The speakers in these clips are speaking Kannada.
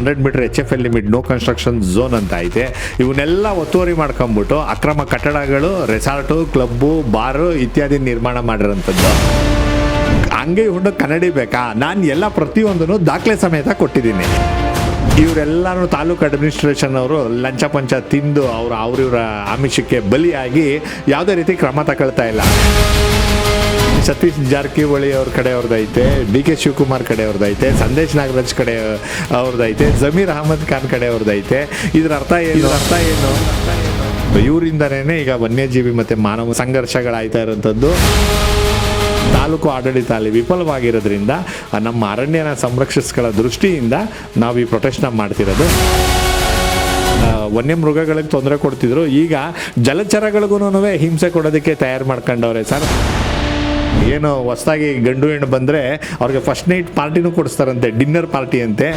Hundred meter H F L limit no construction zone ಅಂತ ಐತೆ. ಇವನ್ನೆಲ್ಲ ಒತ್ತುವರಿ ಮಾಡ್ಕೊಂಬಿಟ್ಟು ಅಕ್ರಮ ಕಟ್ಟಡಗಳು ರೆಸಾರ್ಟು ಕ್ಲಬ್ಬು ಬಾರು ಇತ್ಯಾದಿ ನಿರ್ಮಾಣ ಮಾಡಿರೋಂಥದ್ದು. ಹಂಗೆ ಹುಂಡು ಕನ್ನಡಿ ಬೇಕಾ? ನಾನು ಎಲ್ಲ ಪ್ರತಿಯೊಂದನ್ನು ದಾಖಲೆ ಸಮೇತ ಕೊಟ್ಟಿದ್ದೀನಿ. ಇವರೆಲ್ಲರೂ ತಾಲೂಕು ಅಡ್ಮಿನಿಸ್ಟ್ರೇಷನ್ ಅವರು ಲಂಚ ಪಂಚ ತಿಂದು ಅವರು ಅವರಿವರ ಆಮಿಷಕ್ಕೆ ಬಲಿಯಾಗಿ ಯಾವುದೇ ರೀತಿ ಕ್ರಮ ತಗೊಳ್ತಾ ಇಲ್ಲ. ಸತೀಶ್ ಜಾರಕಿಹೊಳಿ ಅವ್ರ ಕಡೆ ಅವ್ರದ್ದೈತೆ ಡಿ ಕೆ ಶಿವಕುಮಾರ್ ಕಡೆ ಅವ್ರದ್ದೈತೆ ಸಂದೇಶ್ ನಾಗರಾಜ್ ಕಡೆ ಅವ್ರದ್ದೈತೆ ಜಮೀರ್ ಅಹಮದ್ ಖಾನ್ ಕಡೆ ಅವ್ರದ್ದೈತೆ ಇದ್ರ ಅರ್ಥ ಏನು? ಅರ್ಥ ಏನು? ಇವರಿಂದನೇ ಈಗ ವನ್ಯಜೀವಿ ಮತ್ತು ಮಾನವ ಸಂಘರ್ಷಗಳಾಯ್ತಾ ಇರೋಂಥದ್ದು. ತಾಲೂಕು ಆಡಳಿತ ಅಲ್ಲಿ ವಿಫಲವಾಗಿರೋದ್ರಿಂದ ನಮ್ಮ ಅರಣ್ಯನ ಸಂರಕ್ಷಿಸ್ಕೊಳ್ಳೋ ದೃಷ್ಟಿಯಿಂದ ನಾವು ಈ ಪ್ರೊಟೆಸ್ಟ್ನ ಮಾಡ್ತಿರೋದು. ವನ್ಯ ಮೃಗಗಳಿಗೆ ತೊಂದರೆ ಕೊಡ್ತಿದ್ರು. ಈಗ ಜಲಚರಗಳಿಗೂ ಹಿಂಸೆ ಕೊಡೋದಕ್ಕೆ ತಯಾರು ಮಾಡ್ಕೊಂಡವ್ರೆ ಸರ್. ಏನು ಹೊಸದಾಗಿ ಗಂಡು ಹೆಣ್ಣು ಬಂದರೆ ಅವ್ರಿಗೆ ಫಸ್ಟ್ ನೈಟ್ ಪಾರ್ಟಿನೂ ಕೊಡಿಸ್ತಾರಂತೆ ಡಿನ್ನರ್ ಪಾರ್ಟಿ ಅಂತೆ.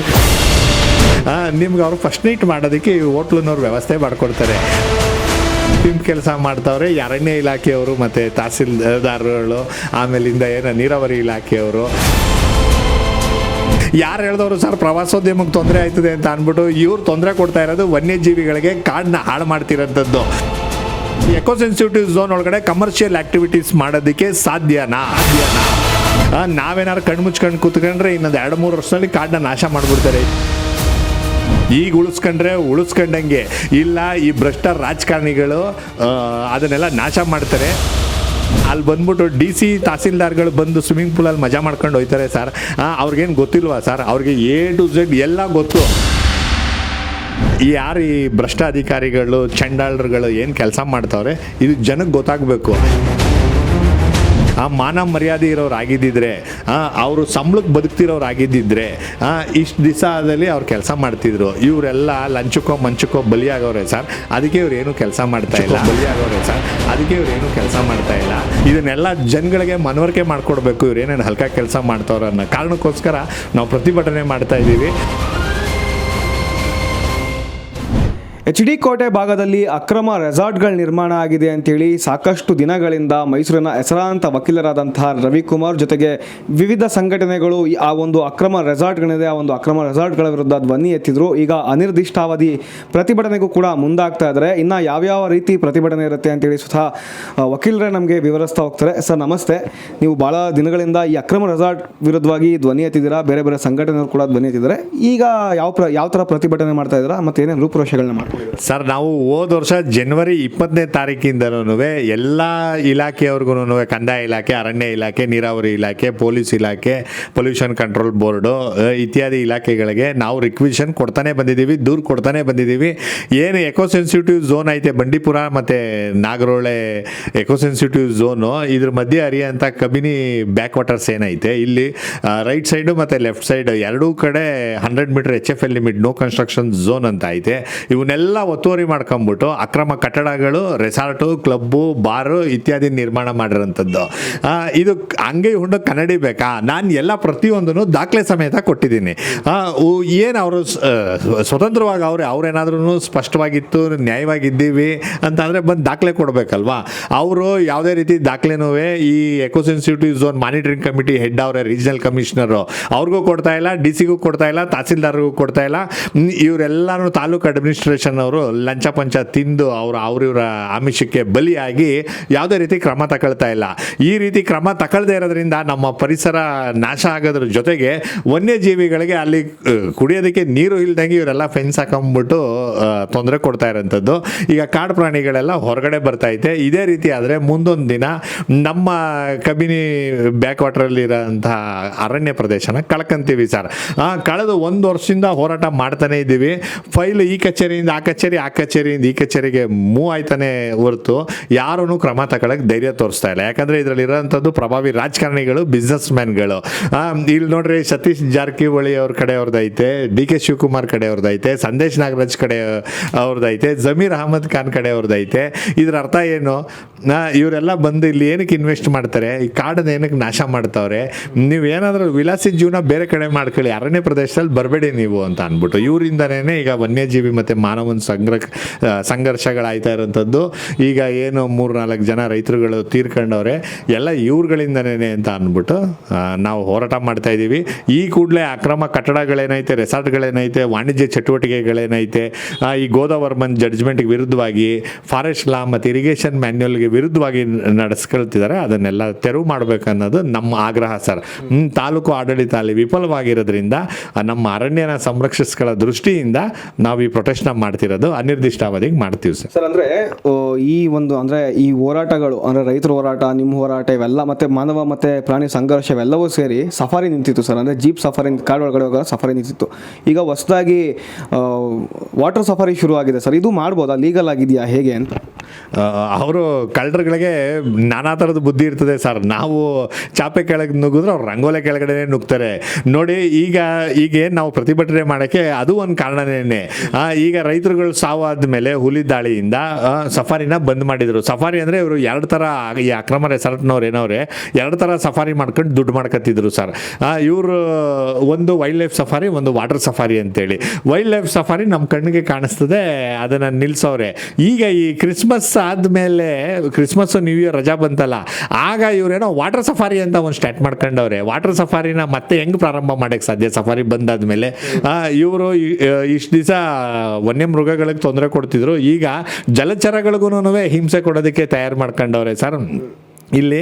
ನಿಮ್ಗೆ ಅವ್ರು ಫಸ್ಟ್ ನೈಟ್ ಮಾಡೋದಕ್ಕೆ ಈ ಹೋಟ್ಲನ್ನವ್ರು ವ್ಯವಸ್ಥೆ ಮಾಡಿಕೊಡ್ತಾರೆ. ನಿಮ್ಮ ಕೆಲಸ ಮಾಡ್ತಾವ್ರೆ, ಅರಣ್ಯ ಇಲಾಖೆಯವರು ಮತ್ತು ತಹಸೀಲ್ದಾರ್ಗಳು, ಆಮೇಲಿಂದ ಏನು ನೀರಾವರಿ ಇಲಾಖೆಯವರು. ಯಾರು ಹೇಳಿದವರು ಸರ್, ಪ್ರವಾಸೋದ್ಯಮಕ್ಕೆ ತೊಂದರೆ ಆಯ್ತದೆ ಅಂತ ಅಂದ್ಬಿಟ್ಟು ಇವ್ರು ತೊಂದರೆ ಕೊಡ್ತಾ ಇರೋದು ವನ್ಯಜೀವಿಗಳಿಗೆ ಕಾಡನ್ನ ಹಾಳು ಮಾಡ್ತಿರೋಂಥದ್ದು. ಎಕೋ ಸೆನ್ಸಿಟಿವ್ ಝೋನ್ ಒಳಗಡೆ ಕಮರ್ಷಿಯಲ್ ಆಕ್ಟಿವಿಟೀಸ್ ಮಾಡೋದಕ್ಕೆ ಸಾಧ್ಯನಾ? ನಾವೇನಾದ್ರು ಕಣ್ಣು ಮುಚ್ಕೊಂಡು ಕೂತ್ಕೊಂಡ್ರೆ ಇನ್ನೊಂದು ಎರಡು, ಮೂರು ವರ್ಷದಲ್ಲಿ ಕಾಡನ್ನ ನಾಶ ಮಾಡಿಬಿಡ್ತಾರೆ. ಈಗ ಉಳಿಸ್ಕೊಂಡ್ರೆ ಉಳಿಸ್ಕೊಂಡಂಗೆ. ಇಲ್ಲ, ಈ ಭ್ರಷ್ಟ ರಾಜಕಾರಣಿಗಳು ಅದನ್ನೆಲ್ಲ ನಾಶ ಮಾಡ್ತಾರೆ. ಅಲ್ಲಿ ಬಂದ್ಬಿಟ್ಟು ಡಿ ಸಿ ತಹಸೀಲ್ದಾರ್ಗಳು ಬಂದು ಸ್ವಿಮ್ಮಿಂಗ್ ಪೂಲಲ್ಲಿ ಮಜಾ ಮಾಡ್ಕೊಂಡು ಹೋಯ್ತಾರೆ, ಸರ್. ಅವ್ರಿಗೇನು ಗೊತ್ತಿಲ್ವಾ, ಸರ್? ಅವ್ರಿಗೆ ಎ ಟು ಝೆಡ್ ಎಲ್ಲ ಗೊತ್ತು. ಯಾರು ಈ ಭ್ರಷ್ಟಾಧಿಕಾರಿಗಳು ಚಂಡಾಳರುಗಳು ಏನು ಕೆಲಸ ಮಾಡ್ತವ್ರೆ? ಇದು ಜನಕ್ಕೆ ಗೊತ್ತಾಗಬೇಕು. ಆ ಮಾನ ಮರ್ಯಾದೆ ಇರೋರು ಆಗಿದ್ದಿದ್ರೆ ಅವರು ಸಂಬಳಕ್ಕೆ ಬದುಕ್ತಿರೋರು ಆಗಿದ್ದಿದ್ರೆ ಇಷ್ಟು ದಿವಸದಲ್ಲಿ ಅವ್ರು ಕೆಲಸ ಮಾಡ್ತಿದ್ರು. ಇವರೆಲ್ಲ ಲಂಚಕ್ಕೋ ಮಂಚಕ್ಕೋ ಬಲಿಯಾಗವ್ರೆ ಸರ್. ಅದಕ್ಕೆ ಇವ್ರು ಏನು ಕೆಲಸ ಮಾಡ್ತಾ ಇಲ್ಲ. ಬಲಿಯಾಗವ್ರೆ ಸರ್. ಅದಕ್ಕೆ ಇವ್ರು ಏನು ಕೆಲಸ ಮಾಡ್ತಾ ಇಲ್ಲ. ಇದನ್ನೆಲ್ಲ ಜನಗಳಿಗೆ ಮನವರಿಕೆ ಮಾಡಿಕೊಡ್ಬೇಕು. ಇವ್ರು ಏನೇನು ಹಲ್ಕ ಕೆಲಸ ಮಾಡ್ತಾವ್ರ ಅನ್ನೋ ಕಾರಣಕ್ಕೋಸ್ಕರ ನಾವು ಪ್ರತಿಭಟನೆ ಮಾಡ್ತಾ ಇದ್ದೀವಿ ಎಚ್ ಡಿ ಕೋಟೆ ಭಾಗದಲ್ಲಿ ಅಕ್ರಮ ರೆಸಾರ್ಟ್ಗಳ ನಿರ್ಮಾಣ ಆಗಿದೆ ಅಂತೇಳಿ ಸಾಕಷ್ಟು ದಿನಗಳಿಂದ ಮೈಸೂರಿನ ಹೆಸರಾಂತ ವಕೀಲರಾದಂತಹ ರವಿಕುಮಾರ್ ಜೊತೆಗೆ ವಿವಿಧ ಸಂಘಟನೆಗಳು ಆ ಒಂದು ಅಕ್ರಮ ರೆಸಾರ್ಟ್ಗಳಿದೆ, ಆ ಒಂದು ಅಕ್ರಮ ರೆಸಾರ್ಟ್ಗಳ ವಿರುದ್ಧ ಧ್ವನಿ ಎತ್ತಿದ್ರು. ಈಗ ಅನಿರ್ದಿಷ್ಟಾವಧಿ ಪ್ರತಿಭಟನೆಗೂ ಕೂಡ ಮುಂದಾಗ್ತಾ ಇದ್ದಾರೆ. ಇನ್ನು ಯಾವ್ಯಾವ ರೀತಿ ಪ್ರತಿಭಟನೆ ಇರುತ್ತೆ ಅಂತೇಳಿ ಸ್ವತಃ ವಕೀಲರೇ ನಮಗೆ ವಿವರಿಸ್ತಾ ಹೋಗ್ತಾರೆ. ಸರ್, ನಮಸ್ತೆ. ನೀವು ಭಾಳ ದಿನಗಳಿಂದ ಈ ಅಕ್ರಮ ರೆಸಾರ್ಟ್ ವಿರುದ್ಧವಾಗಿ ಧ್ವನಿ ಎತ್ತಿದ್ದೀರಾ? ಬೇರೆ ಬೇರೆ ಸಂಘಟನೆಗಳು ಕೂಡ ಧ್ವನಿ ಎತ್ತಿದ್ದಾರೆ. ಈಗ ಯಾವ ಪ್ರ ಯಾವ ಥರ ಪ್ರತಿಭಟನೆ ಮಾಡ್ತಾ ಇದ್ದೀರಾ? ಮತ್ತು ಏನೇನು ರೂಪುರೇಷೆಗಳನ್ನ ಮಾಡ್ಕೊಂಡಿದ್ದೀರಾ ಸರ್, ನಾವು ಹೋದ ವರ್ಷ ಜನವರಿ ಇಪ್ಪತ್ತನೇ ತಾರೀಕಿಂದನೂ ಎಲ್ಲ ಇಲಾಖೆಯವ್ರಿಗೂ ಕಂದಾಯ ಇಲಾಖೆ, ಅರಣ್ಯ ಇಲಾಖೆ, ನೀರಾವರಿ ಇಲಾಖೆ, ಪೊಲೀಸ್ ಇಲಾಖೆ ಪೊಲ್ಯೂಷನ್ ಕಂಟ್ರೋಲ್ ಬೋರ್ಡು ಇತ್ಯಾದಿ ಇಲಾಖೆಗಳಿಗೆ ನಾವು ರಿಕ್ವಿಷನ್ ಕೊಡ್ತಾನೆ ಬಂದಿದ್ದೀವಿ, ದೂರು ಕೊಡ್ತಾನೆ ಬಂದಿದ್ದೀವಿ. ಏನು ಎಕೋ ಸೆನ್ಸಿಟಿವ್ ಝೋನ್ ಐತೆ ಬಂಡೀಪುರ ಮತ್ತು ನಾಗರೋಳೆ ಎಕೋ ಸೆನ್ಸಿಟಿವ್ ಝೋನು ಇದ್ರ ಮಧ್ಯೆ ಹರಿಯೋಂಥ ಕಬಿನಿ ಬ್ಯಾಕ್ ವಾಟರ್ಸ್ ಏನೈತೆ, ಇಲ್ಲಿ ರೈಟ್ ಸೈಡು ಮತ್ತು ಲೆಫ್ಟ್ ಸೈಡ್ ಎರಡೂ ಕಡೆ hundred meter H F L limit no construction zone ಅಂತ ಐತೆ. ಇವನ್ನೆಲ್ಲ ಒತ್ತುವರಿ ಮಾಡ್ಕೊಂಬಿಟ್ಟು ಅಕ್ರಮ ಕಟ್ಟಡಗಳು ರೆಸಾರ್ಟು ಕ್ಲಬ್ಬು ಬಾರು ಇತ್ಯಾದಿ ನಿರ್ಮಾಣ ಮಾಡಿರೋಂಥದ್ದು. ಇದು ಹಂಗೆ ಹುಂಡು ಕನ್ನಡಿ ಬೇಕಾ? ನಾನು ಎಲ್ಲ ಪ್ರತಿಯೊಂದನ್ನು ದಾಖಲೆ ಸಮೇತ ಕೊಟ್ಟಿದ್ದೀನಿ. ಏನು ಅವರು ಸ್ವತಂತ್ರವಾಗಿ ಅವ್ರೆ ಅವ್ರೇನಾದ್ರೂ ಸ್ಪಷ್ಟವಾಗಿತ್ತು, ನ್ಯಾಯವಾಗಿದ್ದೀವಿ ಅಂತಂದರೆ ಬಂದು ದಾಖಲೆ ಕೊಡಬೇಕಲ್ವಾ? ಅವರು ಯಾವುದೇ ರೀತಿ ದಾಖಲೆನೂ ಈ eco sensitive zone monitoring committee head ಅವರೇ ರೀಜನಲ್ ಕಮಿಷನರು ಅವ್ರಿಗೂ ಕೊಡ್ತಾ ಇಲ್ಲ ಡಿ ಸಿಗೂ ಕೊಡ್ತಾ ಇಲ್ಲ ತಹಸೀಲ್ದಾರ್ಗೂ ಕೊಡ್ತಾ ಇಲ್ಲ. ಇವರೆಲ್ಲರೂ ತಾಲೂಕು ಅಡ್ಮಿನಿಸ್ಟ್ರೇಷನ್ ಅವರು ಲಂಚ ಪಂಚ ತಿಂದು ಅವರು ಅವರಿವರ ಆಮಿಷಕ್ಕೆ ಬಲಿಯಾಗಿ ಯಾವುದೇ ರೀತಿ ಕ್ರಮ ತಗೊಳ್ತಾ ಇಲ್ಲ. ಈ ರೀತಿ ಕ್ರಮ ತಗೊಳ್ದೇ ಇರೋದ್ರಿಂದ ನಮ್ಮ ಪರಿಸರ ನಾಶ ಆಗೋದ್ರ ಜೊತೆಗೆ ವನ್ಯಜೀವಿಗಳಿಗೆ ಅಲ್ಲಿ ಕುಡಿಯೋದಕ್ಕೆ ನೀರು ಇಲ್ದಂಗೆ ಇವರೆಲ್ಲ ಫೆನ್ಸ್ ಹಾಕೊಂಡ್ಬಿಟ್ಟು ತೊಂದರೆ ಕೊಡ್ತಾ ಇರೋಂಥದ್ದು. ಈಗ ಕಾಡು ಪ್ರಾಣಿಗಳೆಲ್ಲ ಹೊರಗಡೆ ಬರ್ತಾ ಐತೆ. ಇದೇ ರೀತಿ ಆದರೆ ಮುಂದೊಂದು ದಿನ ನಮ್ಮ ಕಬಿನಿ ಬ್ಯಾಕ್ ವಾಟರಲ್ಲಿರೋಂತಹ ಅರಣ್ಯ ಪ್ರದೇಶನ ಕಳ್ಕೊಂತೀವಿ ಸರ್. ಕಳೆದ ಒಂದು ವರ್ಷದಿಂದ ಹೋರಾಟ ಮಾಡ್ತಾನೆ ಇದ್ದೀವಿ ಫೈಲ್ ಈ ಕಚೇರಿಯಿಂದ ಆ ಕಚೇರಿ, ಆ ಕಚೇರಿಯಿಂದ ಈ ಕಚೇರಿಗೆ ಮೂವ್ ಆಯ್ತಾನೆ ಹೊರತು ಯಾರೂ ಕ್ರಮ ತಗೊಳಕ್ಕೆ ಧೈರ್ಯ ತೋರಿಸ್ತಾ ಇಲ್ಲ. ಯಾಕಂದರೆ ಇದರಲ್ಲಿ ಇರೋಂಥದ್ದು ಪ್ರಭಾವಿ ರಾಜಕಾರಣಿಗಳು ಬಿಸ್ನೆಸ್ ಮ್ಯಾನ್ಗಳು ಇಲ್ಲಿ ನೋಡ್ರಿ ಸತೀಶ್ ಜಾರಕಿಹೊಳಿ ಅವ್ರ ಕಡೆ ಅವ್ರದ್ದೈತೆ ಡಿ ಕೆ ಶಿವಕುಮಾರ್ ಕಡೆ ಅವ್ರದ್ದೈತೆ ಸಂದೇಶ್ ನಾಗರಾಜ್ ಕಡೆ ಅವ್ರದ್ದೈತೆ ಜಮೀರ್ ಅಹಮದ್ ಖಾನ್ ಕಡೆ ಅವ್ರದ್ದೈತೆ ಇದ್ರ ಅರ್ಥ ಏನು? ಇವರೆಲ್ಲ ಬಂದು ಇಲ್ಲಿ ಏನಕ್ಕೆ ಇನ್ವೆಸ್ಟ್ ಮಾಡ್ತಾರೆ? ಈ ಕಾಡನ್ನ ಏನಕ್ಕೆ ನಾಶ ಮಾಡ್ತಾವ್ರೆ? ನೀವು ಏನಾದರೂ ವಿಲಾಸಿ ಜೀವನ ಬೇರೆ ಕಡೆ ಮಾಡ್ಕೊಳ್ಳಿ, ಅರಣ್ಯ ಪ್ರದೇಶದಲ್ಲಿ ಬರಬೇಡಿ ನೀವು ಅಂತ ಅಂದ್ಬಿಟ್ಟು. ಇವರಿಂದನೇ ಈಗ ವನ್ಯಜೀವಿ ಮತ್ತು ಮಾನವ ಒಂದು ಸಂಗ್ರ ಸಂಘರ್ಷಗಳಾಯ್ತಾ ಇರೋಂಥದ್ದು ಈಗ ಏನು ಮೂರು ನಾಲ್ಕು ಜನ ರೈತರುಗಳು ತೀರ್ಕೊಂಡವ್ರೆ, ಎಲ್ಲ ಇವ್ರುಗಳಿಂದನೇ ಅಂತ ಅಂದ್ಬಿಟ್ಟು ನಾವು ಹೋರಾಟ ಮಾಡ್ತಾ ಇದ್ದೀವಿ. ಈ ಕೂಡಲೇ ಅಕ್ರಮ ಕಟ್ಟಡಗಳೇನೈತೆ, ರೆಸಾರ್ಟ್ಗಳೇನೈತೆ, ವಾಣಿಜ್ಯ ಚಟುವಟಿಕೆಗಳೇನೈತೆ ಈ ಗೋದಾವರ್ಮನ್ ಜಡ್ಜ್ಮೆಂಟ್ಗೆ ವಿರುದ್ಧವಾಗಿ, ಫಾರೆಸ್ಟ್ ಲಾ ಮತ್ತು ಇರಿಗೇಷನ್ ಮ್ಯಾನ್ಯಲ್ಗೆ ವಿರುದ್ಧವಾಗಿ ನಡೆಸ್ಕೊಳ್ತಿದ್ದಾರೆ ಅದನ್ನೆಲ್ಲ ತೆರವು ಮಾಡಬೇಕನ್ನೋದು ನಮ್ಮ ಆಗ್ರಹ ಸರ್. ತಾಲೂಕು ಆಡಳಿತ ಅಲ್ಲಿ ವಿಫಲವಾಗಿರೋದ್ರಿಂದ ನಮ್ಮ ಅರಣ್ಯನ ಸಂರಕ್ಷಿಸ್ಕೊಳ್ಳೋ ದೃಷ್ಟಿಯಿಂದ ನಾವು ಈ ಪ್ರೊಟೆಸ್ಟ್ನ ಮಾಡ್ತಿರೋದು ಅನಿರ್ದಿಷ್ಟಾವಧಿಗೆ ಮಾಡ್ತೀವಿ ಸರ್. ಸರ್ ಅಂದ್ರೆ ಈ ಒಂದು ಅಂದ್ರೆ ಈ ಹೋರಾಟಗಳು ಅಂದ್ರೆ ರೈತರ ಹೋರಾಟ ನಿಮ್ಮ ಹೋರಾಟ ಇವೆಲ್ಲ ಮತ್ತೆ ಮಾನವ ಮತ್ತೆ ಪ್ರಾಣಿ ಸಂಘರ್ಷ ಇವೆಲ್ಲವೂ ಸೇರಿ ಸಫಾರಿ ನಿಂತಿತ್ತು ಸರ್. ಅಂದ್ರೆ ಜೀಪ್ ಸಫಾರಿ ಕಾಡು ಒಳಗಡೆ ಹೋಗೋ ಸಫಾರಿ ನಿಂತಿತ್ತು. ಈಗ ಹೊಸದಾಗಿ ವಾಟರ್ ಸಫಾರಿ ಶುರು ಆಗಿದೆ ಸರ್. ಇದು ಮಾಡ್ಬೋದಾ? ಲೀಗಲ್ ಆಗಿದೆಯಾ? ಹೇಗೆ ಅಂತ? ಅವರು ಕಳ್ಳರುಗಳಿಗೆ ನಾನಾ ಥರದ ಬುದ್ಧಿ ಇರ್ತದೆ ಸರ್. ನಾವು ಚಾಪೆ ಕೆಳಗೆ ನುಗ್ಗಿದ್ರೆ ಅವ್ರು ರಂಗೋಲೆ ಕೆಳಗಡೆ ನುಗ್ತಾರೆ. ನೋಡಿ ಈಗ ಈಗೇನು ನಾವು ಪ್ರತಿಭಟನೆ ಮಾಡೋಕ್ಕೆ ಅದು ಒಂದು ಕಾರಣನೇ ಈಗ ರೈತರುಗಳು ಸಾವಾದ ಮೇಲೆ ಹುಲಿ ದಾಳಿಯಿಂದ ಸಫಾರಿನ ಬಂದ್ ಮಾಡಿದ್ರು. ಸಫಾರಿ ಅಂದರೆ ಇವರು ಎರಡು ಥರ ಈ ಅಕ್ರಮ ರೆಸಾರ್ಟ್ನವ್ರು ಏನವ್ರೆ, ಎರಡು ಥರ ಸಫಾರಿ ಮಾಡ್ಕೊಂಡು ದುಡ್ಡು ಮಾಡ್ಕೊತಿದ್ರು ಸರ್. ಇವರು ಒಂದು ವೈಲ್ಡ್ ಲೈಫ್ ಸಫಾರಿ, ಒಂದು ವಾಟರ್ ಸಫಾರಿ ಅಂತೇಳಿ. ವೈಲ್ಡ್ ಲೈಫ್ ಸಫಾರಿ ನಮ್ಮ ಕಣ್ಣಿಗೆ ಕಾಣಿಸ್ತದೆ, ಅದನ್ನು ನಿಲ್ಸವ್ರೆ. ಈಗ ಈ ಕ್ರಿಸ್ಮಸ್ ಆದಮೇಲೆ ಕ್ರಿಸ್ಮಸ್ ನ್ಯೂ ಇಯರ್ ರಜಾ ಬಂತಲ್ಲ, ಆಗ ಇವರೇನೋ ವಾಟರ್ ಸಫಾರಿ ಅಂತ ಒಂದು ಸ್ಟಾರ್ಟ್ ಮಾಡ್ಕೊಂಡವ್ರೆ. ವಾಟರ್ ಸಫಾರಿನ ಮತ್ತೆ ಹೆಂಗೆ ಪ್ರಾರಂಭ ಮಾಡೋಕ್ಕೆ ಸಾಧ್ಯ ಸಫಾರಿ ಬಂದಾದ್ಮೇಲೆ? ಇವರು ಇಷ್ಟು ದಿವಸ ವನ್ಯಮೃಗಗಳಿಗೆ ತೊಂದರೆ ಕೊಡ್ತಿದ್ರು. ಈಗ ಜಲಚರಗಳಿಗೂ ಹಿಂಸೆ ಕೊಡೋದಕ್ಕೆ ತಯಾರು ಮಾಡ್ಕೊಂಡವ್ರೆ ಸರ್. ಇಲ್ಲಿ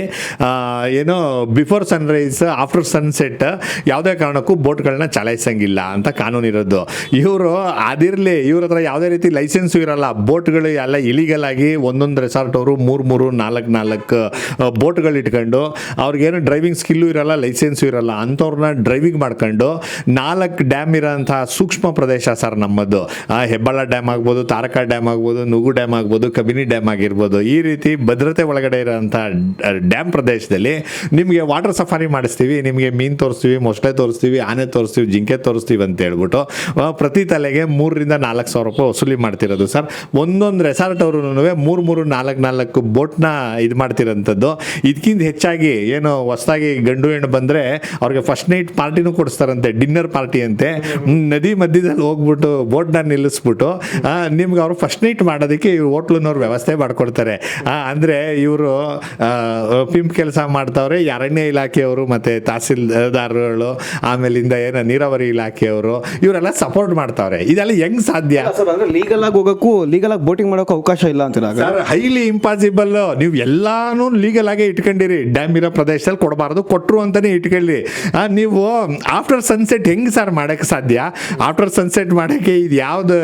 ಏನು ಬಿಫೋರ್ ಸನ್ರೈಸ್ ಆಫ್ಟರ್ ಸನ್ಸೆಟ್ ಯಾವುದೇ ಕಾರಣಕ್ಕೂ ಬೋಟ್ಗಳನ್ನ ಚಲಾಯಿಸಂಗಿಲ್ಲ ಅಂತ ಕಾನೂನು ಇರೋದು. ಇವರು ಅದಿರಲಿ, ಇವ್ರ ಹತ್ರ ಯಾವುದೇ ರೀತಿ ಲೈಸೆನ್ಸು ಇರಲ್ಲ. ಬೋಟ್ಗಳು ಎಲ್ಲ ಇಲಿಗಲ್ ಆಗಿ ಒಂದೊಂದು ರೆಸಾರ್ಟ್ ಅವರು ಮೂರು ಮೂರು, ನಾಲ್ಕು ನಾಲ್ಕು ಬೋಟ್ಗಳು ಇಟ್ಕೊಂಡು ಅವ್ರಿಗೇನು ಡ್ರೈವಿಂಗ್ ಸ್ಕಿಲ್ಲು ಇರಲ್ಲ ಲೈಸೆನ್ಸು ಇರಲ್ಲ ಅಂಥವ್ರನ್ನ ಡ್ರೈವಿಂಗ್ ಮಾಡ್ಕೊಂಡು ನಾಲ್ಕು ಡ್ಯಾಮ್ ಇರೋಂಥ ಸೂಕ್ಷ್ಮ ಪ್ರದೇಶ ಸರ್ ನಮ್ಮದು. ಹೆಬ್ಬಾಳ ಡ್ಯಾಮ್ ಆಗ್ಬೋದು, ತಾರಕ ಡ್ಯಾಮ್ ಆಗ್ಬೋದು ನುಗು ಡ್ಯಾಮ್ ಆಗ್ಬೋದು, ಕಬಿನಿ ಡ್ಯಾಮ್ ಆಗಿರ್ಬೋದು. ಈ ರೀತಿ ಭದ್ರತೆ ಒಳಗಡೆ ಇರೋಂಥ ಡ್ಯಾಮ್ ಪ್ರದೇಶದಲ್ಲಿ ನಿಮಗೆ ವಾಟರ್ ಸಫಾರಿ ಮಾಡಿಸ್ತೀವಿ, ನಿಮಗೆ ಮೀನು ತೋರಿಸ್ತೀವಿ, ಮೊಸಳೆ ತೋರಿಸ್ತೀವಿ, ಆನೆ ತೋರಿಸ್ತೀವಿ, ಜಿಂಕೆ ತೋರಿಸ್ತೀವಿ ಅಂತ ಹೇಳ್ಬಿಟ್ಟು ಪ್ರತಿ ತಲೆಗೆ ಮೂರರಿಂದ ನಾಲ್ಕು ಸಾವಿರ ರೂಪಾಯಿ ವಸೂಲಿ ಮಾಡ್ತಿರೋದು ಸರ್. ಒಂದೊಂದು ರೆಸಾರ್ಟ್ ಅವರು ಮೂರು ಮೂರು, ನಾಲ್ಕು ನಾಲ್ಕು ಬೋಟ್ನ ಇದು ಮಾಡ್ತಿರೋಂಥದ್ದು. ಇದಕ್ಕಿಂತ ಹೆಚ್ಚಾಗಿ ಏನು ಹೊಸದಾಗಿ ಗಂಡು, ಹೆಣ್ಣು ಬಂದರೆ ಅವ್ರಿಗೆ ಫಸ್ಟ್ ನೈಟ್ ಪಾರ್ಟಿನೂ ಕೊಡಿಸ್ತಾರಂತೆ ಡಿನ್ನರ್ ಪಾರ್ಟಿ ಅಂತೆ. ನದಿ ಮಧ್ಯದಲ್ಲಿ ಹೋಗ್ಬಿಟ್ಟು ಬೋಟ್ನ ನಿಲ್ಲಿಸ್ಬಿಟ್ಟು ನಿಮ್ಗೆ ಅವರು ಫಸ್ಟ್ ನೈಟ್ ಮಾಡೋದಕ್ಕೆ ಇವ್ರು ಹೋಟ್ಲನ್ನವ್ರು ವ್ಯವಸ್ಥೆ ಮಾಡಿಕೊಡ್ತಾರೆ. ಅಂದ್ರೆ ಇವರು ಪಿಂಪ್ ಕೆಲಸ ಮಾಡ್ತಾವ್ರೆ ಅರಣ್ಯ ಇಲಾಖೆಯವರು ಮತ್ತೆ ತಹಸೀಲ್ದಾರ್ಗಳು ಆಮೇಲಿಂದ ಏನೋ ನೀರಾವರಿ ಇಲಾಖೆಯವರು ಇವರೆಲ್ಲ ಸಪೋರ್ಟ್ ಮಾಡ್ತಾವ್ರೆ. ಇದೆಲ್ಲ ಹೆಂಗ್ ಸಾಧ್ಯ? ಲೀಗಲ್ ಆಗಿ ಹೋಗೋಕ್ಕೂ ಲೀಗಲ್ ಆಗಿ ಬೋಟಿಂಗ್ ಮಾಡೋಕೆ ಅವಕಾಶ ಇಲ್ಲ ಅಂತ ಸರ್ ಹೈಲಿ ಇಂಪಾಸಿಬಲ್ ನೀವು ಎಲ್ಲಾನು ಲೀಗಲ್ ಆಗಿ ಇಟ್ಕೊಂಡಿರಿ. ಡ್ಯಾಮ್ ಇರೋ ಪ್ರದೇಶದಲ್ಲಿ ಕೊಡಬಾರ್ದು ಕೊಟ್ರು ಅಂತಾನೆ ಇಟ್ಕೊಳ್ಳಿ ನೀವು ಆಫ್ಟರ್ ಸನ್ಸೆಟ್ ಹೆಂಗ್ ಸರ್ ಮಾಡಕ್ಕೆ ಸಾಧ್ಯ? ಆಫ್ಟರ್ ಸನ್ಸೆಟ್ ಮಾಡಕ್ಕೆ ಇದು ಯಾವ್ದು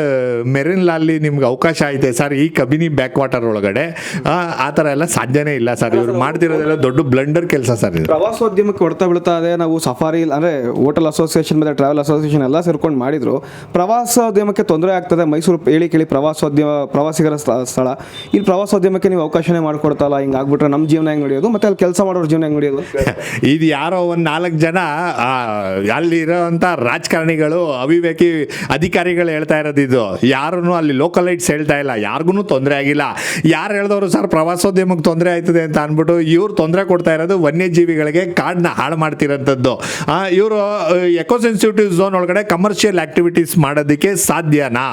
ಮೆರಿನ್ ಲಾಲಿ ನಿಮ್ಗೆ ಅವಕಾಶ ಐತೆ ಸರ್ ಈ ಕಬಿನಿ ಬ್ಯಾಕ್ ವಾಟರ್ ಒಳಗಡೆ? ಆ, ಆ ಥರ ಎಲ್ಲ ಸಾಧ್ಯನೇ ಇಲ್ಲ ಸರ್ ಇವ್ರು ಮಾಡ್ತಿರೋದೆಲ್ಲ ದೊಡ್ಡ ಬ್ಲಂಡರ್ ಕೆಲಸ ಸರ್ ಇದು. ಪ್ರವಾಸೋದ್ಯಮಕ್ಕೆ ಹೊಡ್ತಾ ಬಿಡ್ತಾ ಇದೆ. ನಾವು ಸಫಾರಿ ಅಂದ್ರೆ ಹೋಟೆಲ್ ಅಸೋಸಿಯೇಷನ್ ಮತ್ತೆ ಟ್ರಾವೆಲ್ ಅಸೋಸಿಯೇಷನ್ ಎಲ್ಲ ಸೇರ್ಕೊಂಡು ಮಾಡಿದ್ರು. ಪ್ರವಾಸೋದ್ಯಮಕ್ಕೆ ತೊಂದರೆ ಆಗ್ತದೆ. ಮೈಸೂರು ಹೇಳಿ ಕೇಳಿ ಪ್ರವಾಸೋದ್ಯಮ ಪ್ರವಾಸಿಗರ ಸ್ಥ- ಸ್ಥಳ. ಇಲ್ಲಿ ಪ್ರವಾಸೋದ್ಯಮಕ್ಕೆ ನೀವು ಅವಕಾಶನೇ ಮಾಡ್ಕೊಡ್ತಲ್ಲ. ಹಿಂಗೆ ಆಗ್ಬಿಟ್ರೆ ನಮ್ಮ ಜೀವನ ಹೆಂಗ್ ನಡೆಯೋದು? ಮತ್ತೆ ಅಲ್ಲಿ ಕೆಲಸ ಮಾಡೋರ ಜೀವನ ಹೆಂಗ್ ನಡೆಯೋದು? ಇದು ಯಾರೋ ಒಂದು ನಾಲ್ಕು ಜನ ಅಲ್ಲಿ ಅಲ್ಲಿರೋಂಥ ರಾಜಕಾರಣಿಗಳು ಅವಿವೇಕಿ ಅಧಿಕಾರಿಗಳು ಹೇಳ್ತಾ ಇರೋದು ಇದು. ಯಾರೂ ಅಲ್ಲಿ ಲೋಕಲೈಟ್ಸ್ ಹೇಳ್ತಾ ಇಲ್ಲ. ಯಾರಿಗೂ ತೊಂದರೆ ಆಗಿಲ್ಲ. ಯಾರು ಹೇಳಿದವರು ಸರ್ ಪ್ರವಾಸೋದ್ಯಮಕ್ಕೆ ತೊಂದರೆ ಆಯ್ತದೆ ಅಂತ ಅಂದ್ಬಿಟ್ಟು ಇವ್ರು ತೊಂದರೆ ಕೊಡ್ತಾ ಇರೋದು ವನ್ಯಜೀವಿಗಳಿಗೆ ಕಾಡನ್ನ ಹಾಳು ಮಾಡ್ತಿರೋಂಥದ್ದು. ಇವರು ಎಕೋ ಸೆನ್ಸಿಟಿವ್ ಝೋನ್ ಒಳಗಡೆ ಕಮರ್ಷಿಯಲ್ ಆಕ್ಟಿವಿಟೀಸ್ ಮಾಡೋದಕ್ಕೆ ಸಾಧ್ಯನಾ?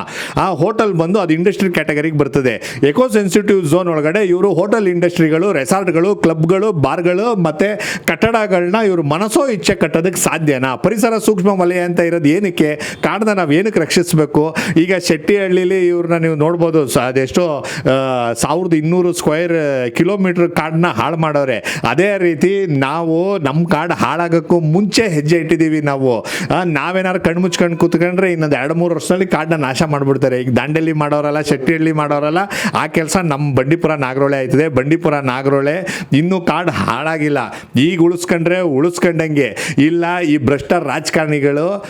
ಆ ಹೋಟೆಲ್ ಬಂದು ಅದು ಇಂಡಸ್ಟ್ರಿ ಕ್ಯಾಟಗರಿಗೆ ಬರ್ತದೆ. ಎಕೋ ಸೆನ್ಸಿಟಿವ್ ಝೋನ್ ಒಳಗಡೆ ಇವರು ಹೋಟೆಲ್ ಇಂಡಸ್ಟ್ರಿಗಳು ರೆಸಾರ್ಟ್ಗಳು ಕ್ಲಬ್ಗಳು ಬಾರ್ಗಳು ಮತ್ತು ಕಟ್ಟಡಗಳನ್ನ ಇವರು ಮನಸ್ಸೋ ಇಚ್ಛೆ ಕಟ್ಟೋದಕ್ಕೆ ಸಾಧ್ಯನಾ? ಪರಿಸರ ಸೂಕ್ಷ್ಮ ವಲಯ ಅಂತ ಇರೋದು ಏನಕ್ಕೆ? ಕಾಡನ್ನ ನಾವು ಏನಕ್ಕೆ ರಕ್ಷಿಸಬೇಕು? ಈಗ ಶೆಟ್ಟಿಹಳ್ಳಿಲಿ ಇವ್ರನ್ನ ನೀವು ನೋಡ್ಬೋದು. ಅದೆಷ್ಟೋ ಸಾವಿರದ ಇನ್ನೂರು ಸ್ಕ್ವೇರ್ ಕಿಲೋಮೀಟರ್ ಕಾಡನ್ನ ಹಾಳು ಮಾಡೋರೆ ಅದೇ ರೀತಿ ನಾವು ನಮ್ಮ ಕಾರ್ಡ್ ಹಾಳಾಗೋಕ್ಕೂ ಮುಂಚೆ ಹೆಜ್ಜೆ ಇಟ್ಟಿದ್ದೀವಿ ನಾವು. ನಾವೇನಾರು ನಾವೇನಾದ್ರು ಕಣ್ಣು ಮುಚ್ಕೊಂಡು ಕೂತ್ಕೊಂಡ್ರೆ ಇನ್ನೊಂದು ಎರಡು ಮೂರು ವರ್ಷದಲ್ಲಿ ಕಾಡನ್ನ ನಾಶ ಮಾಡಿಬಿಡ್ತಾರೆ. ಈಗ ದಾಂಡೇಲಿ ಮಾಡೋರಲ್ಲ, ಶೆಟ್ಟಿಹಳ್ಳಿ ಮಾಡೋರಲ್ಲ, ಆ ಕೆಲಸ ನಮ್ಮ ಬಂಡೀಪುರ ನಾಗರೋಳೆ ಆಯ್ತದೆ. ಬಂಡೀಪುರ ನಾಗರೋಳೆ ಇನ್ನೂ ಕಾರ್ಡ್ ಹಾಳಾಗಿಲ್ಲ. ಈಗ ಉಳಿಸ್ಕೊಂಡ್ರೆ ಉಳಿಸ್ಕೊಂಡಂಗೆ. ಇಲ್ಲ, ಈ ಭ್ರಷ್ಟ ರಾಜಕಾರಣಿಗಳು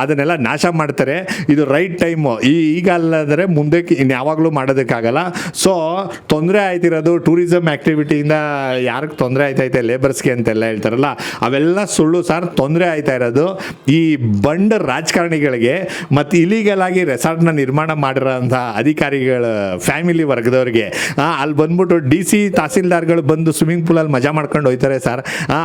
ಅದನ್ನೆಲ್ಲ ನಾಶ ಮಾಡ್ತಾರೆ. ಇದು ರೈಟ್ ಟೈಮು. ಈ, ಈಗ ಅಲ್ಲದ್ರೆ ಮುಂದೆ ಇನ್ನು ಯಾವಾಗಲೂ ಮಾಡೋದಕ್ಕಾಗಲ್ಲ. ಸೊ, ತೊಂದರೆ ಆಯ್ತಿರೋದು ಟೂರಿಸಮ್ ಆ್ಯಕ್ಟಿವಿಟಿಯಿಂದ ಕಡೆಯಿಂದ ಯಾರಿಗೆ ತೊಂದರೆ ಆಯ್ತೈತೆ ಲೇಬರ್ಸ್ಗೆ ಅಂತೆಲ್ಲ ಹೇಳ್ತಾರಲ್ಲ, ಅವೆಲ್ಲ ಸುಳ್ಳು ಸರ್ ತೊಂದರೆ ಆಯ್ತಾ ಇರೋದು. ಈ ಬಂಡ ರಾಜಕಾರಣಿಗಳಿಗೆ ಮತ್ತು ಇಲೀಗಲ್ ಆಗಿ ರೆಸಾರ್ಟ್ನ ನಿರ್ಮಾಣ ಮಾಡಿರೋಂಥ ಅಧಿಕಾರಿಗಳ ಫ್ಯಾಮಿಲಿ ವರ್ಗದವ್ರಿಗೆ ಅಲ್ಲಿ ಬಂದ್ಬಿಟ್ಟು ಡಿ ಸಿ ತಹಸೀಲ್ದಾರ್ಗಳು ಬಂದು ಸ್ವಿಮ್ಮಿಂಗ್ ಪೂಲಲ್ಲಿ ಮಜಾ ಮಾಡ್ಕೊಂಡು ಹೋಯ್ತಾರೆ ಸರ್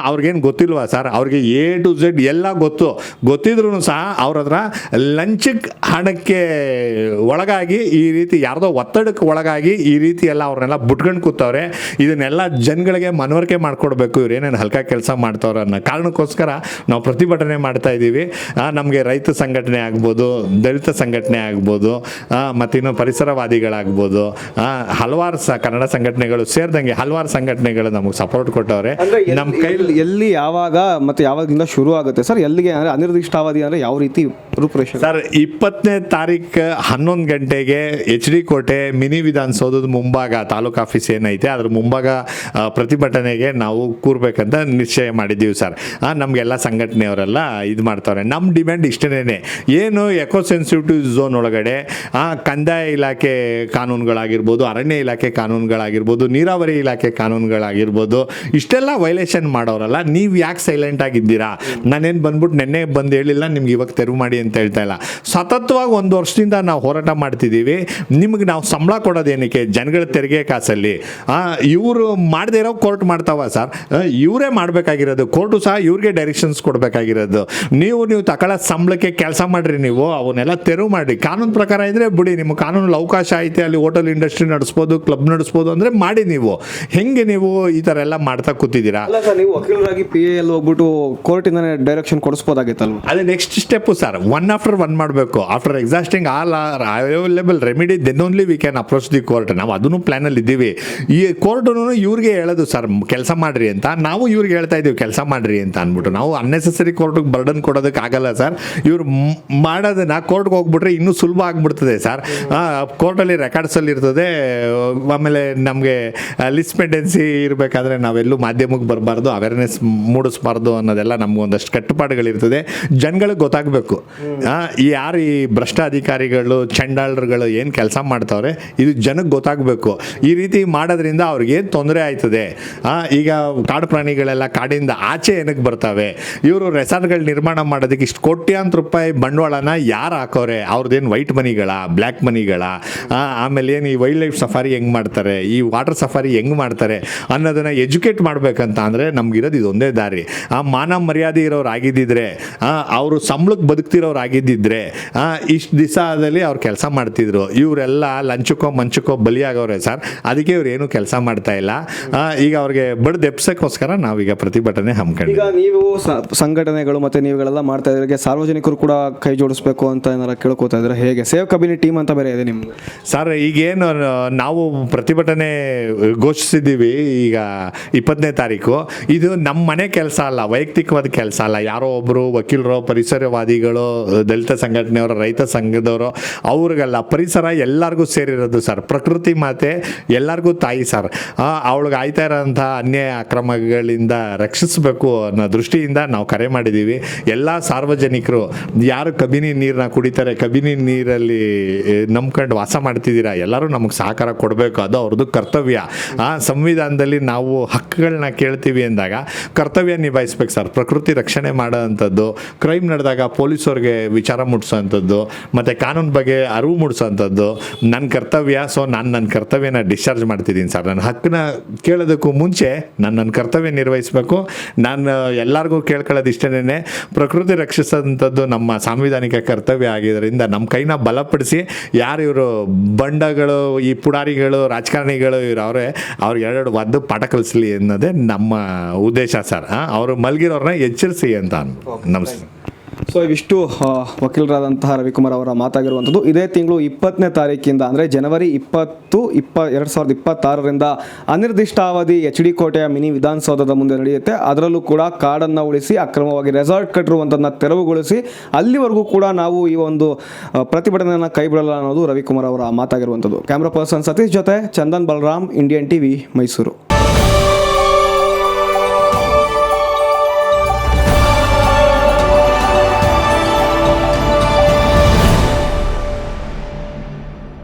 ಅವ್ರಿಗೇನು ಗೊತ್ತಿಲ್ವಾ ಸರ್ ಅವ್ರಿಗೆ ಎ ಟು ಝೆಡ್ ಎಲ್ಲ ಗೊತ್ತು. ಗೊತ್ತಿದ್ರು ಸಹ ಅವ್ರ ಹತ್ರ ಲಂಚಕ್ಕೆ ಹಣಕ್ಕೆ ಒಳಗಾಗಿ ಈ ರೀತಿ ಯಾರ್ದೋ ಒತ್ತಡಕ್ಕೆ ಒಳಗಾಗಿ ಈ ರೀತಿ ಎಲ್ಲ ಅವ್ರನ್ನೆಲ್ಲ ಬಿಟ್ಕೊಂಡು ಕೂತವ್ರೆ. ಇದನ್ನೆಲ್ಲ ಜನಗಳಿಗೆ ಮನವರಿಕೆ ಮಾಡಿಕೊಡ್ಬೇಕು ಇವ್ರು ಏನೇನು ಹಲ್ಕ ಕೆಲಸ ಮಾಡ್ತಾವ್ರ ಅನ್ನೋ ಕಾರಣಕ್ಕೋಸ್ಕರ ನಾವು ಪ್ರತಿಭಟನೆ ಮಾಡ್ತಾ ಇದ್ದೀವಿ. ನಮಗೆ ರೈತ ಸಂಘಟನೆ ಆಗ್ಬೋದು ದಲಿತ ಸಂಘಟನೆ ಆಗ್ಬೋದು ಮತ್ತಿನ್ನು ಪರಿಸರವಾದಿಗಳಾಗ್ಬೋದು ಹಲವಾರು ಸ ಕನ್ನಡ ಸಂಘಟನೆಗಳು ಸೇರಿದಂಗೆ ಹಲವಾರು ಸಂಘಟನೆಗಳು ನಮಗೆ ಸಪೋರ್ಟ್ ಕೊಟ್ಟವ್ರೆ. ನಮ್ಮ ಕೈ ಎಲ್ಲಿ- ಯಾವಾಗ ಮತ್ತು ಯಾವಾಗಿಂದ ಶುರು ಆಗುತ್ತೆ? ಸರ್ ಎಲ್ಲಿಗೆ ಅಂದರೆ ಅನಿರ್ದಿಷ್ಟಾವಧಿ ಅಂದರೆ ಯಾವ ರೀತಿ ರೂಪುರೇಷೆ? ಸರ್ ಇಪ್ಪತ್ತನೇ ತಾರೀಕು ಹನ್ನೊಂದು ಗಂಟೆಗೆ ಎಚ್ ಡಿ ಕೋಟೆ ಮಿನಿ ವಿಧಾನಸೌಧದ ಮುಂಭಾಗ ತಾಲೂಕು ಆಫೀಸ್ ಏನೈತೆ ಅದ್ರ ಮುಂಭಾಗ ಪ್ರತಿಭಟನೆಗೆ ನಾವು ಕೂರ್ಬೇಕಂತ ನಿಶ್ಚಯ ಮಾಡಿದ್ದೀವಿ ಸರ್. ನಮಗೆಲ್ಲ ಸಂಘಟನೆಯವರೆಲ್ಲ ಇದು ಮಾಡ್ತಾರೆ ನಮ್ಮ ಡಿಮ್ಯಾಂಡ್ ಇಷ್ಟೇನೆ ಏನು ಎಕೋ ಸೆನ್ಸಿಟಿವ್ ಝೋನ್ ಒಳಗಡೆ ಕಂದಾಯ ಇಲಾಖೆ ಕಾನೂನುಗಳಾಗಿರ್ಬೋದು, ಅರಣ್ಯ ಇಲಾಖೆ ಕಾನೂನುಗಳಾಗಿರ್ಬೋದು, ನೀರಾವರಿ ಇಲಾಖೆ ಕಾನೂನುಗಳಾಗಿರ್ಬೋದು, ಇಷ್ಟೆಲ್ಲ ವೈಲೇಷನ್ ಮಾಡೋರಲ್ಲ, ನೀವು ಯಾಕೆ ಸೈಲೆಂಟ್ ಆಗಿದ್ದೀರಾ? ನಾನೇನು ಬಂದ್ಬಿಟ್ಟು ನೆನ್ನೆ ಬಂದು ಹೇಳಿಲ್ಲ, ನಿಮ್ಗೆ ಇವಾಗ ತೆರವು ಮಾಡಿ ಅಂತ ಹೇಳ್ತಾ ಇಲ್ಲ. ಸತತವಾಗಿ ಒಂದು ವರ್ಷದಿಂದ ನಾವು ಹೋರಾಟ ಮಾಡ್ತಿದ್ದೀವಿ. ನಿಮ್ಗೆ ನಾವು ಸಂಬಳ ಕೊಡೋದೇನಕ್ಕೆ ಜನಗಳ ತೆರಿಗೆ ಕಾಸಲ್ಲಿ. ಇವರು ಮಾಡದೇ ಇರೋ ಕೋರ್ಟ್ ಮಾಡ್ತಾವ ಸರ್. ಇವರೇ ಮಾಡಬೇಕಾಗಿರೋದು. ಕೋರ್ಟು ಸಹ ಇವ್ರಿಗೆ ಡೈರೆಕ್ಷನ್ಸ್ ಕೊಡಬೇಕಾಗಿರೋದು. ನೀವು ನೀವು ತಕೊಳ್ಳೋ ಸಂಬಳಕ್ಕೆ ಕೆಲಸ ಮಾಡಿರಿ ನೀವು ಅವನ್ನೆಲ್ಲ ತೆರವು ಮಾಡಿ ಕಾನೂನು ಪ್ರಕಾರ ಇದ್ರೆ ಬಿಡಿ ನಿಮ್ಮ ಕಾನೂನಲ್ಲಿ ಅವಕಾಶ ಐತೆ ಅಲ್ಲಿ ಹೋಟೆಲ್ ಇಂಡಸ್ಟ್ರಿ ನಡೆಸ್ಬೋದು ಕ್ಲಬ್ ನಡೆಸ್ಬೋದು ಅಂದರೆ ಮಾಡಿ ನೀವು. ಹೆಂಗೆ ನೀವು ಈ ಥರ ಎಲ್ಲ ಮಾಡ್ತಾ ಕೂತಿದ್ದೀರಾ? ಅಲ್ಲ ಸರ್ ನೀವು ವಕೀಲರಾಗಿ ಪಿ ಎ ಎಲ್ ಹೋಗ್ಬಿಟ್ಟು ಕೋರ್ಟಿಂದನೇ ಡೈರೆಕ್ಷನ್ ಕೊಡಿಸ್ಬೋದಾಗಿತ್ತಲ್ವ? ಅದೇ next step sir one after one ಮಾಡಬೇಕು. After exhausting all are available remedy then only we can approach the court ನಾವು ಅದನ್ನು ಪ್ಲ್ಯಾನಲ್ಲಿ ಇದ್ದೀವಿ. ಈ ಕೋರ್ಟು ಇವ್ರಿಗೆ ಹೇಳೋದು, ಸರ್, ಕೆಲಸ ಮಾಡ್ರಿ ಅಂತ. ನಾವು ಇವ್ರಿಗೆ ಹೇಳ್ತಾ ಇದ್ದೀವಿ, ಕೆಲಸ ಮಾಡ್ರಿ ಅಂತ ಅಂದ್ಬಿಟ್ಟು. ನಾವು ಅನ್ನೆಸೆಸರಿ ಕೋರ್ಟಿಗೆ ಬರ್ಡನ್ ಕೊಡೋದಕ್ಕೆ ಆಗಲ್ಲ, ಸರ್. ಇವ್ರು ಮಾಡೋದನ್ನ ಕೋರ್ಟ್ಗೆ ಹೋಗ್ಬಿಟ್ರೆ ಇನ್ನೂ ಸುಲಭ ಆಗ್ಬಿಡ್ತದೆ, ಸರ್. ಕೋರ್ಟಲ್ಲಿ ರೆಕಾರ್ಡ್ಸಲ್ಲಿ ಇರ್ತದೆ. ಆಮೇಲೆ ನಮಗೆ ಲಿಸ್ಟ್ ಪೆಂಡೆನ್ಸಿ ಇರಬೇಕಾದ್ರೆ ನಾವೆಲ್ಲೂ ಮಾಧ್ಯಮಕ್ಕೆ ಬರಬಾರ್ದು ಅವೇರ್ನೆಸ್ ಮೂಡಿಸ್ಬಾರ್ದು ಅನ್ನೋದೆಲ್ಲ ನಮ್ಗೆ ಒಂದಷ್ಟು ಕಟ್ಟುಪಾಡುಗಳಿರ್ತದೆ. ಜನಗಳಿಗೆ ಗೊತ್ತಾಗಬೇಕು. ಯಾರು ಈ ಭ್ರಷ್ಟ ಅಧಿಕಾರಿಗಳು ಚಂಡಾಳರುಗಳು ಏನು ಕೆಲಸ ಮಾಡ್ತಾವ್ರೆ, ಇದು ಜನಕ್ಕೆ ಗೊತ್ತಾಗಬೇಕು. ಈ ರೀತಿ ಮಾಡೋದ್ರಿಂದ ಅವ್ರಿಗೆ ಏನು ತೊಂದರೆ ಆಯ್ತದೆ ಈಗ ಕಾಡು ಪ್ರಾಣಿಗಳೆಲ್ಲ ಕಾಡಿಂದ ಆಚೆ ಏನಕ್ಕೆ ಬರ್ತವೆ? ಇವರು ರೆಸಾರ್ಟ್ಗಳು ನಿರ್ಮಾಣ ಮಾಡೋದಕ್ಕೆ ಇಷ್ಟು ಕೋಟ್ಯಾಂತರ ರೂಪಾಯಿ ಬಂಡವಾಳನ ಯಾರು ಹಾಕೋರೆ? ಅವ್ರದ್ದೇನು ವೈಟ್ ಮನಿಗಳ ಬ್ಲ್ಯಾಕ್ ಮನಿಗಳ? ಆಮೇಲೆ ಏನು ಈ ವೈಲ್ಡ್ ಲೈಫ್ ಸಫಾರಿ ಹೆಂಗೆ ಮಾಡ್ತಾರೆ? ಈ ವಾಟರ್ ಸಫಾರಿ ಹೆಂಗೆ ಮಾಡ್ತಾರೆ? ಅನ್ನೋದನ್ನು ಎಜುಕೇಟ್ ಮಾಡಬೇಕಂತ ಅಂದರೆ ನಮಗಿರೋದು ಇದೊಂದೇ ದಾರಿ. ಆ, ಮಾನ ಮರ್ಯಾದೆ ಇರೋರು ಆಗಿದ್ದಿದ್ರೆ ಅವರು ಸಂಬಳಕ್ಕೆ ಬದುಕ್ತಿರೋರು ಆಗಿದ್ದಿದ್ರೆ ಇಷ್ಟು ದಿವಸದಲ್ಲಿ ಅವ್ರು ಕೆಲಸ ಮಾಡ್ತಿದ್ರು. ಇವರೆಲ್ಲ ಲಂಚಕ್ಕೋ, ಮಂಚಕ್ಕೋ ಬಲಿಯಾಗವ್ರೆ ಸರ್. ಅದಕ್ಕೆ ಇವ್ರು ಏನು ಕೆಲಸ ಮಾಡ್ತಾ ಇಲ್ಲ. ಈಗ ಅವ್ರಿಗೆ ಬಡ್ದು ಎಪ್ಸಕ್ಕೋಸ್ಕರ ನಾವೀಗ ಪ್ರತಿಭಟನೆ ಹಮ್ಮಿಕೊಂಡಿದ್ದೀವಿ ಈಗ ನೀವು ಸಂಘಟನೆಗಳು ಮತ್ತೆ ನೀವುಗಳೆಲ್ಲ ಮಾಡ್ತಾ ಇದ್ರೆ ಸಾರ್ವಜನಿಕರು ಕೂಡ ಕೈ ಜೋಡಿಸ್ಬೇಕು ಅಂತ ಏನಾರ ಕೇಳ್ಕೊತಾ ಇದ್ರೆ ಹೇಗೆ? ಸೇವ್ ಕಬಿನಿ ಟೀಮ್ ಅಂತ ಬೇರೆ ಇದೆ ನಿಮ್ಗೆ ಸರ್ ಈಗೇನು ನಾವು ಪ್ರತಿಭಟನೆ ಘೋಷಿಸಿದ್ದೀವಿ ಈಗ ಇಪ್ಪತ್ತನೇ ತಾರೀಕು. ಇದು ನಮ್ಮ ಮನೆ ಕೆಲಸ ಅಲ್ಲ ವೈಯಕ್ತಿಕವಾದ ಕೆಲಸ ಅಲ್ಲ. ಯಾರೋ ಒಬ್ಬರು ವಕೀಲರು ಪರಿಸರವಾದಿಗಳು ದಲಿತ ಸಂಘಟನೆಯವರು ರೈತ ಸಂಘದವರು ಅವ್ರಿಗಲ್ಲ ಪರಿಸರ ಎಲ್ಲರಿಗೂ ಸೇರಿರೋದು ಸರ್. ಪ್ರಕೃತಿ ಮಾತೆ ಎಲ್ಲರಿಗೂ ತಾಯಿ ಸರ್. ಅವಳಿಗೆ ಆಯ್ತಾ ಇರೋಂಥ ಅನ್ಯಾಯ ಅಕ್ರಮಗಳಿಂದ ರಕ್ಷಿಸಬೇಕು ಅನ್ನೋ ದೃಷ್ಟಿಯಿಂದ ನಾವು ಕರೆ ಮಾಡಿದ್ದೀವಿ. ಎಲ್ಲ ಸಾರ್ವಜನಿಕರು, ಯಾರು ಕಬಿನಿ ನೀರನ್ನ ಕುಡಿತಾರೆ, ಕಬಿನಿ ನೀರಲ್ಲಿ ನಂಬ್ಕೊಂಡು ವಾಸ ಮಾಡ್ತಿದ್ದೀರಾ? ಎಲ್ಲರೂ ನಮಗೆ ಸಹಕಾರ ಕೊಡಬೇಕು, ಅದು ಅವ್ರದ್ದು ಕರ್ತವ್ಯ. ಆ ಸಂವಿಧಾನದಲ್ಲಿ ನಾವು ಹಕ್ಕುಗಳನ್ನ ಕೇಳ್ತೀವಿ ಅಂದಾಗ ಕರ್ತವ್ಯ ನಿಭಾಯಿಸ್ಬೇಕು ಸರ್. ಪ್ರಕೃತಿ ರಕ್ಷಣೆ ಮಾಡೋವಂಥದ್ದು ಕ್ರೈಮ್ ನಡೆದಾಗ ಪೊಲೀಸವ್ರಿಗೆ ವಿಚಾರ ಮುಟ್ಸೋವಂಥದ್ದು ಮತ್ತು ಕಾನೂನು ಬಗ್ಗೆ ಅರಿವು ಮೂಡಿಸೋವಂಥದ್ದು ನನ್ನ ಕರ್ತವ್ಯ, ಸೊ ನಾನು ನನ್ನ ಕರ್ತವ್ಯನ ಡಿಸ್ಚಾರ್ಜ್ ಮಾಡ್ತಿದ್ದೀನಿ ಸರ್. ನನ್ನ ಹಕ್ಕನ್ನ ಕೇಳೋದಕ್ಕೂ ಮುಂಚೆ ನಾನು ನನ್ನ ಕರ್ತವ್ಯ ನಿರ್ವಹಿಸಬೇಕು. ನಾನು ಎಲ್ಲರಿಗೂ ಕೇಳ್ಕೊಳ್ಳೋದು ಇಷ್ಟನೇ ಪ್ರಕೃತಿ ರಕ್ಷಿಸೋಂಥದ್ದು ನಮ್ಮ ಸಾಂವಿಧಾನಿಕ ಕರ್ತವ್ಯ ಆಗಿದ್ದರಿಂದ ನಮ್ಮ ಕೈನ ಬಲಪಡಿಸಿ ಯಾರು ಇವರು ಬಂಡಗಳು ಈ ಪುಡಾರಿಗಳು ರಾಜಕಾರಣಿಗಳು ಇವರು ಅವರೇ ಅವ್ರಿಗೆ ಎರಡು ಒದ್ದು ಪಾಠ ಕಲಿಸಲಿ ಅನ್ನೋದೇ ನಮ್ಮ ಉದ್ದೇಶ ಸರ್. ಅವರು ಮಲಗಿರೋರನ್ನ ಎಚ್ಚರಿಸಿ ಅಂತ ನಮಸ್ತೆ. ಸೊ ಇವಿಷ್ಟು ವಕೀಲರಾದಂತಹ ರವಿಕುಮಾರ್ ಅವರ ಮಾತಾಗಿರುವಂಥದ್ದು. ಇದೇ ತಿಂಗಳು ಇಪ್ಪತ್ತನೇ ತಾರೀಕಿಂದ, ಅಂದರೆ ಜನವರಿ ಇಪ್ಪತ್ತು, ಇಪ್ಪ, ಎರಡು ಸಾವಿರದ ಇಪ್ಪತ್ತಾರರಿಂದ ಅನಿರ್ದಿಷ್ಟಾವಧಿ ಎಚ್ ಡಿ ಕೋಟೆಯ ಮಿನಿ ವಿಧಾನಸೌಧದ ಮುಂದೆ ನಡೆಯುತ್ತೆ. ಅದರಲ್ಲೂ ಕೂಡ ಕಾಡನ್ನು ಉಳಿಸಿ, ಅಕ್ರಮವಾಗಿ ರೆಸಾರ್ಟ್ ಕಟ್ಟಿರುವಂಥದ್ದನ್ನ ತೆರವುಗೊಳಿಸಿ, ಅಲ್ಲಿವರೆಗೂ ಕೂಡ ನಾವು ಈ ಒಂದು ಪ್ರತಿಭಟನೆಯನ್ನು ಕೈಬಿಡಲ್ಲ ಅನ್ನೋದು ರವಿಕುಮಾರ್ ಅವರ ಮಾತಾಗಿರುವಂಥದ್ದು. ಕ್ಯಾಮ್ರಾ ಪರ್ಸನ್ ಸತೀಶ್ ಜೊತೆ ಚಂದನ್ ಬಲರಾಮ್ ಇಂಡಿಯನ್ ಟಿವಿ ಮೈಸೂರು